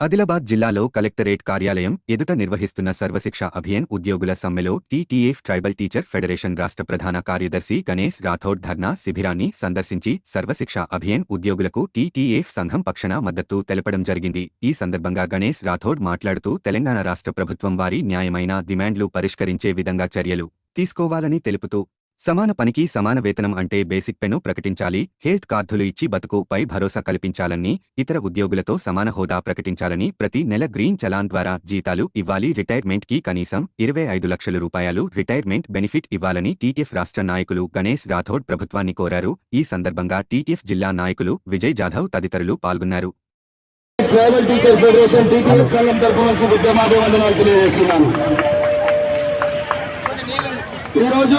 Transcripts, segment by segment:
ఆదిలాబాద్ జిల్లాలో కలెక్టరేట్ కార్యాలయం ఎదుట నిర్వహిస్తున్న సర్వశిక్ష అభియాన్ ఉద్యోగుల సమ్మెలో టీటీఎఫ్ ట్రైబల్ టీచర్ ఫెడరేషన్ రాష్ట్ర ప్రధాన కార్యదర్శి గణేష్ రాథోడ్ ధర్నా శిబిరాన్ని సందర్శించి సర్వశిక్ష అభియాన్ ఉద్యోగులకు టీటీఎఫ్ సంఘం పక్షణ మద్దతు తెలపడం జరిగింది. ఈ సందర్భంగా గణేష్ రాథోడ్ మాట్లాడుతూ తెలంగాణ రాష్ట్ర ప్రభుత్వం వారి న్యాయమైన డిమాండ్లు పరిష్కరించే విధంగా చర్యలు తీసుకోవాలని తెలుపుతూ సమాన పనికి సమాన వేతనం అంటే బేసిక్ పెను ప్రకటించాలి. హెల్త్ కార్డులు ఇచ్చి బతుకుపై భరోసా కల్పించాలని ఇతర ఉద్యోగులతో సమాన హోదా ప్రకటించాలని ప్రతి నెల గ్రీన్ చలాన్ ద్వారా జీతాలు ఇవ్వాలి. రిటైర్మెంట్కి కనీసం ఇరవై ఐదు లక్షల రూపాయలు రిటైర్మెంట్ బెనిఫిట్ ఇవ్వాలని టీటీఎఫ్ రాష్ట్ర నాయకులు గణేష్ రాథోడ్ ప్రభుత్వాన్ని కోరారు. ఈ సందర్భంగా టీటీఎఫ్ జిల్లా నాయకులు విజయ్ జాధవ్ తదితరులు పాల్గొన్నారు. ట్రైబల్ టీచర్ ఫెడరేషన్ టీచర్ సంఘం తరపు నుంచి విద్యమాభివందనాలు తెలియజేస్తున్నాను. ఈరోజు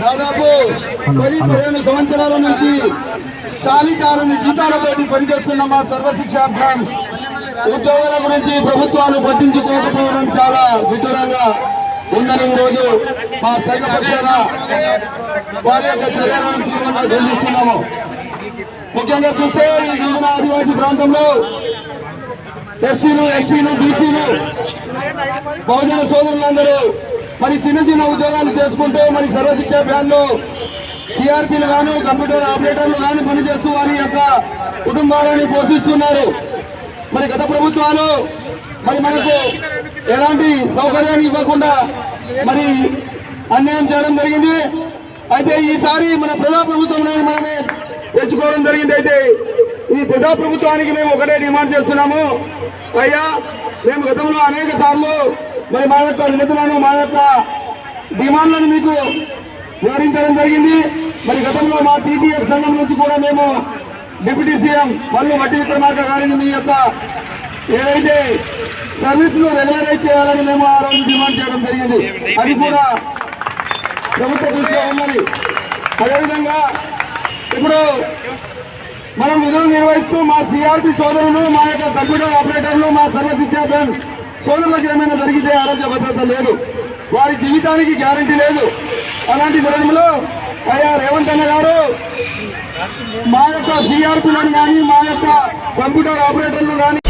దాదాపు పది పదిహేను సంవత్సరాల నుంచి చాలీచారని చాలని జీతాలతోటి పనిచేస్తున్న మా సర్వశిక్ష అభియాన్ ఉద్యోగుల గురించి ప్రభుత్వాలు పట్టించుకోకపోవడం చాలా విదూరంగా ఉందని ఈరోజు మా సంఘ పక్షాన వారి యొక్క చర్యలను తీవ్రంగా ఖండిస్తున్నాము. ముఖ్యంగా చూస్తే ఈ గిరిజన ఆదివాసీ ప్రాంతంలో ఎస్సీలు ఎస్టీలు బీసీలు బహుజన సోదరులందరూ మరి చిన్న చిన్న ఉద్యోగాలు చేసుకుంటూ మరి సర్వశిక్ష బ్యాన్లు సిఆర్పీలు గాను కంప్యూటర్ ఆపరేటర్లు గాను పనిచేస్తూ వారి యొక్క కుటుంబాలను పోషిస్తున్నారు. మరి గత ప్రభుత్వాలు మరి మనకు ఎలాంటి సౌకర్యాన్ని ఇవ్వకుండా మరి అన్యాయం చేయడం జరిగింది. అయితే ఈసారి మన ప్రజా ప్రభుత్వం మనమే తెచ్చుకోవడం జరిగింది. అయితే ఈ ప్రజా ప్రభుత్వానికి మేము ఒకటే డిమాండ్ చేస్తున్నాము. అయ్యా మేము గతంలో అనేక సార్లు మరి మా యొక్క నిధులను మా యొక్క డిమాండ్లను మీకు వివరించడం జరిగింది. మరి గతంలో మా టీటీఎఫ్ సంఘం నుంచి కూడా మేము డిప్యూటీ సీఎం పల్లు మట్టి విక్రమార్క గారిని మీ యొక్క ఏదైతే సర్వీసులు రెగ్యులరైజ్ చేయాలని మేము ఆ రోజు డిమాండ్ చేయడం జరిగింది. అది కూడా ప్రభుత్వ దృష్టిలో ఉన్నది. అదేవిధంగా ఇప్పుడు మనం విధులు నిర్వహిస్తూ మా సిఆర్పి సోదరులు మా యొక్క కంప్యూటర్ ఆపరేటర్లు మా సర్వీస్ బ్యాంక్ సోదరులకు ఏమైనా జరిగితే ఆరోగ్య భద్రత లేదు. వారి జీవితానికి గ్యారంటీ లేదు. అలాంటి తరుణంలో అయ్యా రేవంత్ అన్న గారు మా యొక్క సిఆర్పిలను కానీ మా యొక్క కంప్యూటర్ ఆపరేటర్లు కానీ